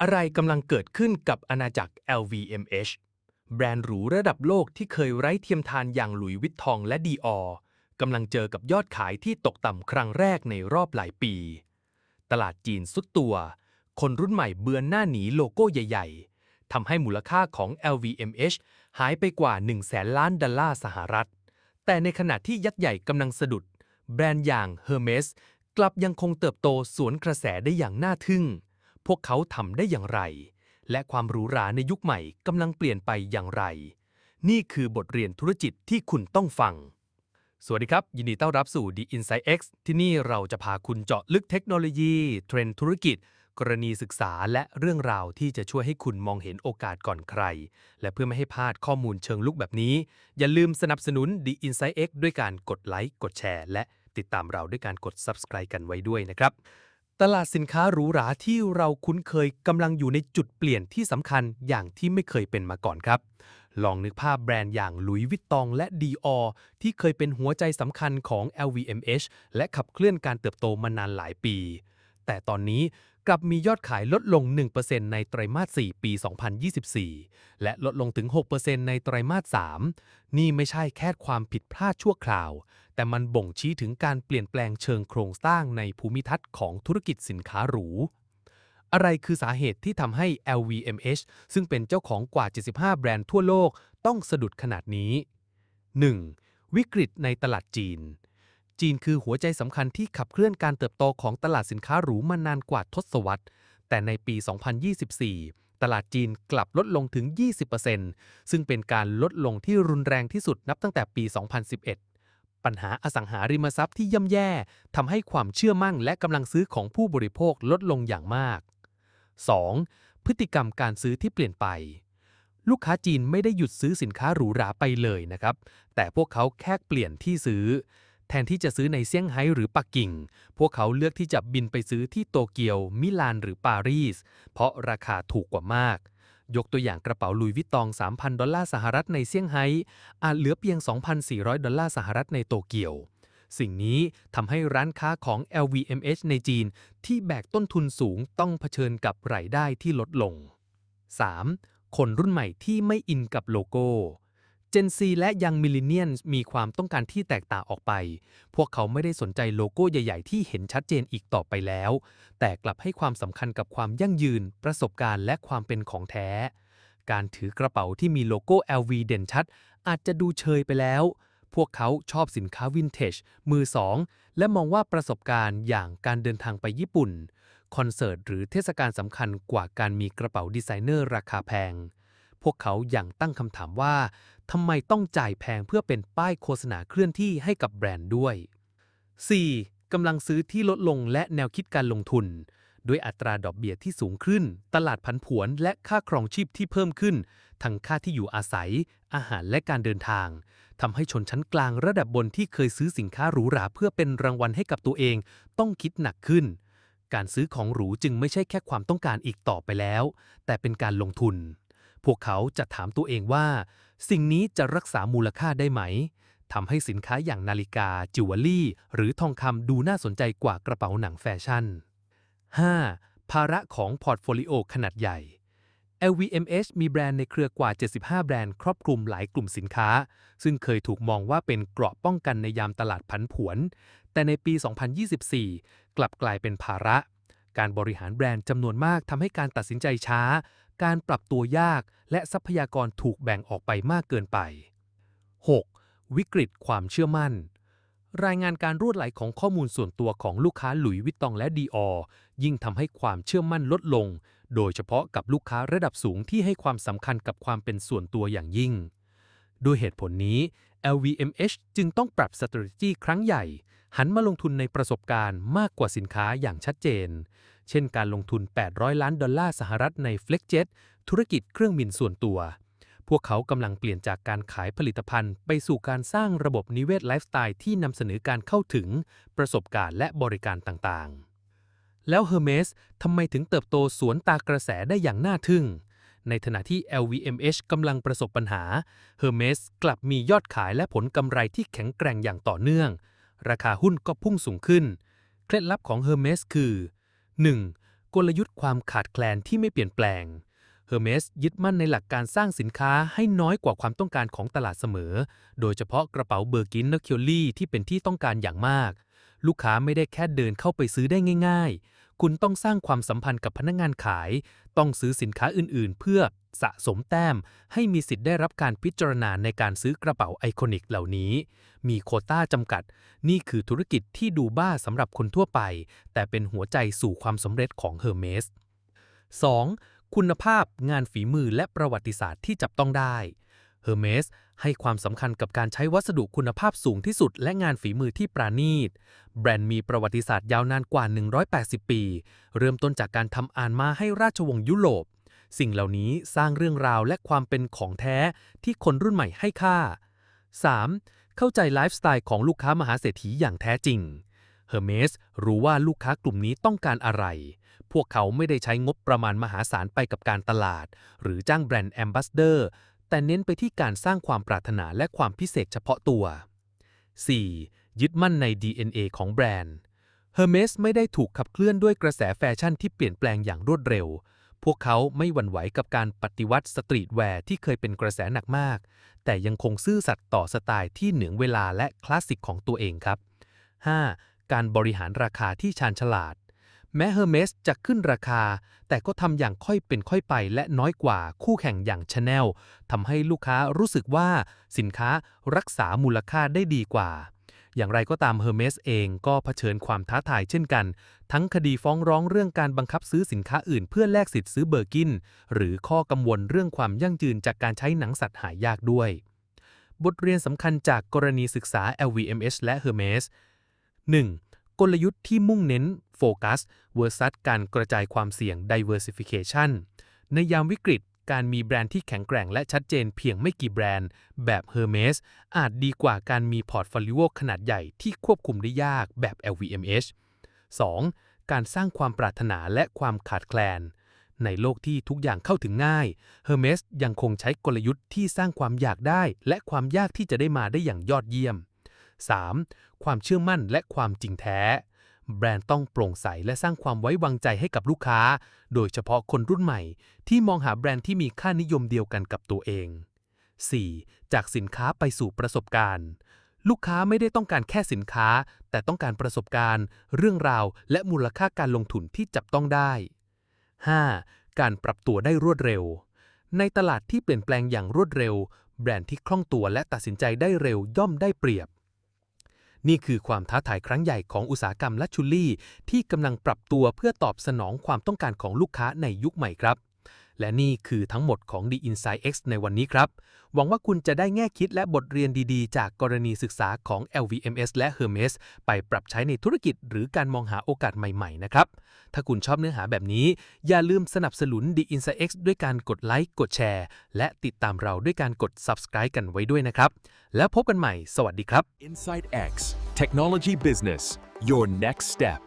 อะไรกำลังเกิดขึ้นกับอาณาจักร LVMH แบรนด์หรูระดับโลกที่เคยไร้เทียมทานอย่างหลุยส์วิตตองและดีออกำลังเจอกับยอดขายที่ตกต่ำครั้งแรกในรอบหลายปี ตลาดจีนสุดตัว คนรุ่นใหม่เบือนหน้าหนีโลโก้ใหญ่ ๆทำให้มูลค่าของ LVMH หายไปกว่า1แสนล้านดอลลาร์สหรัฐ แต่ในขณะที่ยักษ์ใหญ่กำลังสะดุด แบรนด์อย่าง Hermes กลับยังคงเติบโตสวนกระแสได้อย่างน่าทึ่ง พวกเขาทำได้อย่างไร และความหรูหราในยุคใหม่กำลังเปลี่ยนไปอย่างไร นี่คือบทเรียนธุรกิจที่คุณต้องฟัง สวัสดีครับ ยินดีต้อนรับสู่ The Insight X ที่นี่เราจะพาคุณเจาะลึกเทคโนโลยี เทรนด์ธุรกิจ กรณีศึกษาและเรื่องราวที่จะช่วยให้คุณมองเห็นโอกาสก่อนใคร และเพื่อไม่ให้พลาดข้อมูลเชิงลุกแบบนี้ อย่าลืมสนับสนุน The Insight X ด้วยการกดไลค์กดแชร์และติดตามเราด้วยการกด Subscribe กันไว้ด้วยนะครับ ตลาดสินค้าหรูหราที่เราคุ้นเคยกำลังอยู่ในจุดเปลี่ยนที่สำคัญอย่างที่ไม่เคยเป็นมาก่อนครับ ลองนึกภาพแบรนด์อย่างหลุยส์วิตตองและดีออที่เคยเป็นหัวใจสำคัญของ LVMH และขับเคลื่อนการเติบโตมานานหลายปี แต่ตอนนี้ กลับมียอดขายลดลง 1%ในไตรมาส 4 ปี 2024 และลดลงถึง 6%ในไตรมาส 3 นี่ไม่ใช่แค่ความผิดพลาดชั่วคราว แต่มันบ่งชี้ถึงการเปลี่ยนแปลงเชิงโครงสร้างในภูมิทัศน์ของธุรกิจสินค้าหรู อะไรคือสาเหตุที่ทำให้ LVMH ซึ่งเป็นเจ้าของกว่า 75 แบรนด์ทั่วโลกต้องสะดุดขนาดนี้ 1. วิกฤตในตลาดจีน จีนคือหัวใจสำคัญที่ขับเคลื่อนการเติบโตของตลาดสินค้าหรูมานานกว่าทศวรรษ แต่ในปี 2024 ตลาดจีนกลับลดลงถึง 20%ซึ่งเป็นการลดลงที่รุนแรงที่สุดนับตั้งแต่ปี 2011 ปัญหาอสังหาริมทรัพย์ที่ย่ำแย่ทำให้ความเชื่อมั่นและกำลังซื้อของผู้บริโภคลดลงอย่างมาก 2. พฤติกรรมการซื้อที่เปลี่ยนไปลูกค้าจีนไม่ได้หยุดซื้อสินค้าหรูหราไปเลยนะครับ แต่พวกเขาแค่เปลี่ยนที่ซื้อ แทนที่จะซื้อในเซี่ยงไฮ้หรือปักกิ่ง พวกเขาเลือกที่จะบินไปซื้อที่โตเกียว มิลานหรือปารีส เพราะราคาถูกกว่ามาก ยกตัวอย่างกระเป๋าลุยวิตตอง 3,000 ดอลลาร์สหรัฐในเซี่ยงไฮ้อาจเหลือเพียง 2,400 ดอลลาร์สหรัฐในโตเกียว สิ่งนี้ทำให้ร้านค้าของ LVMH ในจีน ที่แบกต้นทุนสูงต้องเผชิญกับรายได้ที่ลดลง 3. คนรุ่นใหม่ที่ไม่อินกับโลโก้ Gen Z และยังมิลเลนเนียนมีความต้องการที่แตกต่างออกไป พวกเขาไม่ได้สนใจโลโก้ใหญ่ ๆ ที่เห็นชัดเจนอีกต่อไปแล้ว แต่กลับให้ความสำคัญกับความยั่งยืน ประสบการณ์และความเป็นของแท้ การถือกระเป๋าที่มีโลโก้ LV เด่นชัด อาจจะดูเชยไปแล้ว พวกเขาชอบสินค้าวินเทจมือสอง และมองว่าประสบการณ์อย่างการเดินทางไปญี่ปุ่น คอนเสิร์ตหรือเทศกาลสำคัญกว่าการมีกระเป๋าดีไซเนอร์ราคาแพง พวกเขายัางตั้งคำถามว่าทำไมต้องจ่ายแพงเพื่อเป็นป้ายโฆษณาเคลื่อนที่ให้กับแบรนด์ด้วย 4. กำลังซื้อที่ลดลงและแนวคิดการลงทุน ด้วยอัตราดอกเบี้ยที่สูงขึ้น ตลาดผันผวนและค่าครองชีพที่เพิ่มขึ้น ทั้งค่าที่อยู่อาศัย อาหารและการเดินทางทำให้ชนชั้นกลางระดับบนที่เคยซื้อสินค้าหรูหราเพื่อเป็นรางวัลให้กับตัวเอง ต้องคิดหนักขึ้น การซื้อของหรูจึงไม่ใช่แค่ความต้องการอีกต่อไปแล้ว แต่เป็นการลงทุน พวกเขาจะถามตัวเองว่า สิ่งนี้จะรักษามูลค่าได้ไหมทำให้สินค้าอย่างนาฬิกา จิวเวลรี่ หรือทองคำดูน่าสนใจกว่ากระเป๋าหนังแฟชั่น 5. ภาระของพอร์ตโฟลิโอขนาดใหญ่ LVMH มีแบรนด์ในเครือกว่า 75 แบรนด์ครอบคลุมหลายกลุ่มสินค้า ซึ่งเคยถูกมองว่าเป็นเกราะป้องกันในยามตลาดผันผวน แต่ในปี 2024 กลับกลายเป็นภาระ การบริหารแบรนด์จำนวนมากทำให้การตัดสินใจช้า การปรับตัวยากและทรัพยากรถูกแบ่งออกไปมากเกินไป 6. วิกฤตความเชื่อมั่น รายงานการรูดไหลของข้อมูลส่วนตัวของลูกค้าหลุยส์วิตตองและดีออยิ่งทำให้ความเชื่อมั่นลดลง โดยเฉพาะกับลูกค้าระดับสูงที่ให้ความสำคัญกับความเป็นส่วนตัวอย่างยิ่ง ด้วยเหตุผลนี้ LVMH จึงต้องปรับ strategy ครั้งใหญ่ หันมาลงทุนในประสบการณ์มากกว่าสินค้าอย่างชัดเจน เช่นการลงทุน 800 ล้านดอลลาร์สหรัฐใน FlexJet ธุรกิจเครื่องบินส่วนตัว พวกเขากำลังเปลี่ยนจากการขายผลิตภัณฑ์ ไปสู่การสร้างระบบนิเวศไลฟ์สไตล์ที่นำเสนอการเข้าถึง ประสบการณ์และบริการต่างๆ แล้ว Hermes ทำไมถึงเติบโตสวนตากระแสได้อย่างน่าทึ่ง ในขณะที่ LVMH กำลังประสบปัญหา Hermes กลับมียอดขายและผลกำไรที่แข็งแกร่งอย่างต่อเนื่อง ราคาหุ้นก็พุ่งสูงขึ้น เคล็ดลับของ Hermes คือ 1. กลยุทธ์ความขาดแคลนที่ไม่เปลี่ยนแปลงเฮอร์เมสยึดมั่นในหลักการสร้างสินค้าให้น้อยกว่าความต้องการของตลาดเสมอ โดยเฉพาะกระเป๋าเบอร์กินและเคลลี่ที่เป็นที่ต้องการอย่างมาก ลูกค้าไม่ได้แค่เดินเข้าไปซื้อได้ง่าย ๆ คุณต้องสร้างความสัมพันธ์กับพนักงานขาย ต้องซื้อสินค้าอื่นๆ เพื่อสะสมแต้ม ให้มีสิทธิ์ได้รับการพิจารณาในการซื้อกระเป๋าไอคอนิกเหล่านี้ มีโคต้าจำกัด นี่คือธุรกิจที่ดูบ้าสำหรับคนทั่วไป แต่เป็นหัวใจสู่ความสำเร็จของเฮอร์เมส 2. คุณภาพงานฝีมือและประวัติศาสตร์ที่จับต้องได้ เฮอร์เมสให้ความสำคัญกับการใช้วัสดุคุณภาพสูงที่สุดและงานฝีมือที่ปราณีต แบรนด์มีประวัติศาสตร์ยาวนานกว่า 180 ปี เริ่มต้นจากการทำอ่านมาให้ราชวงศ์ยุโรป สิ่งเหล่านี้สร้างเรื่องราวและความเป็นของแท้ที่คนรุ่นใหม่ให้ค่า 3. เข้าใจไลฟ์สไตล์ของลูกค้ามหาเศรษฐีอย่างแท้จริงเฮอร์เมสรู้ว่าลูกค้ากลุ่มนี้ต้องการอะไร พวกเขาไม่ได้ใช้งบประมาณมหาศาลไปกับการตลาด หรือจ้างแบรนด์แอมบาสเดอร์ แต่เน้นไปที่การสร้างความปรารถนาและความพิเศษเฉพาะตัว 4. ยึดมั่นใน DNA ของแบรนด์ Hermes ไม่ได้ถูกขับเคลื่อนด้วยกระแสแฟชั่นที่เปลี่ยนแปลงอย่างรวดเร็ว พวกเขาไม่หวั่นไหวกับการปฏิวัติสตรีทแวร์ที่เคยเป็นกระแสหนักมาก แต่ยังคงซื่อสัตย์ต่อสไตล์ที่เหนือเวลาและคลาสสิกของตัวเองครับ 5. การบริหารราคาที่ชาญฉลาด แม้เฮอร์เมสจะขึ้นราคา แต่ก็ทำอย่างค่อยเป็นค่อยไปและน้อยกว่าคู่แข่งอย่างชาแนลทำให้ลูกค้ารู้สึกว่าสินค้ารักษามูลค่าได้ดีกว่า อย่างไรก็ตามเฮอร์เมสเองก็เผชิญความท้าทายเช่นกัน ทั้งคดีฟ้องร้องเรื่องการบังคับซื้อสินค้าอื่นเพื่อแลกสิทธิ์ซื้อเบอร์กิน หรือข้อกังวลเรื่องความยั่งยืนจากการใช้หนังสัตว์หายากด้วย บทเรียนสำคัญจากกรณีศึกษา LVMH และ Hermes 1. กลยุทธ์ที่มุ่งเน้นโฟกัส versus การกระจายความเสี่ยง diversification ในยามวิกฤตการมีแบรนด์ที่แข็งแกร่งและชัดเจนเพียงไม่กี่แบรนด์ แบบ Hermes อาจดีกว่าการมีพอร์ตโฟลิโอขนาดใหญ่ที่ควบคุมได้ยากแบบ LVMH 2. การสร้างความปรารถนาและความขาดแคลน ในโลกที่ทุกอย่างเข้าถึงง่าย Hermes ยังคงใช้กลยุทธ์ที่สร้างความอยากได้ และความยากที่จะได้มาได้อย่างยอดเยี่ยม 3. ความเชื่อมั่นและความจริงแท้ แบรนด์ต้องโปร่งใสและสร้างความไว้วางใจให้กับลูกค้า โดยเฉพาะคนรุ่นใหม่ ที่มองหาแบรนด์ที่มีค่านิยมเดียวกันกับตัวเอง 4. จากสินค้าไปสู่ประสบการณ์ ลูกค้าไม่ได้ต้องการแค่สินค้า แต่ต้องการประสบการณ์ เรื่องราว และมูลค่าการลงทุนที่จับต้องได้ 5. การปรับตัวได้รวดเร็ว ในตลาดที่เปลี่ยนแปลงอย่างรวดเร็ว แบรนด์ที่คล่องตัวและตัดสินใจได้เร็วย่อมได้เปรียบ นี่คือความท้าทายครั้งใหญ่ของอุตสาหกรรมและชูลี่ ที่กำลังปรับตัวเพื่อตอบสนองความต้องการของลูกค้าในยุคใหม่ครับ และนี่คือทั้งหมดของ The Insight X ในวันนี้ครับ หวังว่าคุณจะได้แง่คิดและบทเรียนดีๆ จากกรณีศึกษาของ LVMS และ Hermes ไปปรับใช้ในธุรกิจหรือการมองหาโอกาสใหม่ๆ นะครับ ถ้าคุณชอบเนื้อหาแบบนี้ อย่าลืมสนับสนุน The Insight X ด้วยการกดไลค์กดแชร์ และติดตามเราด้วยการกด Subscribe กันไว้ด้วยนะครับ แล้วพบกันใหม่ สวัสดีครับ Insight X Technology Business Your Next Step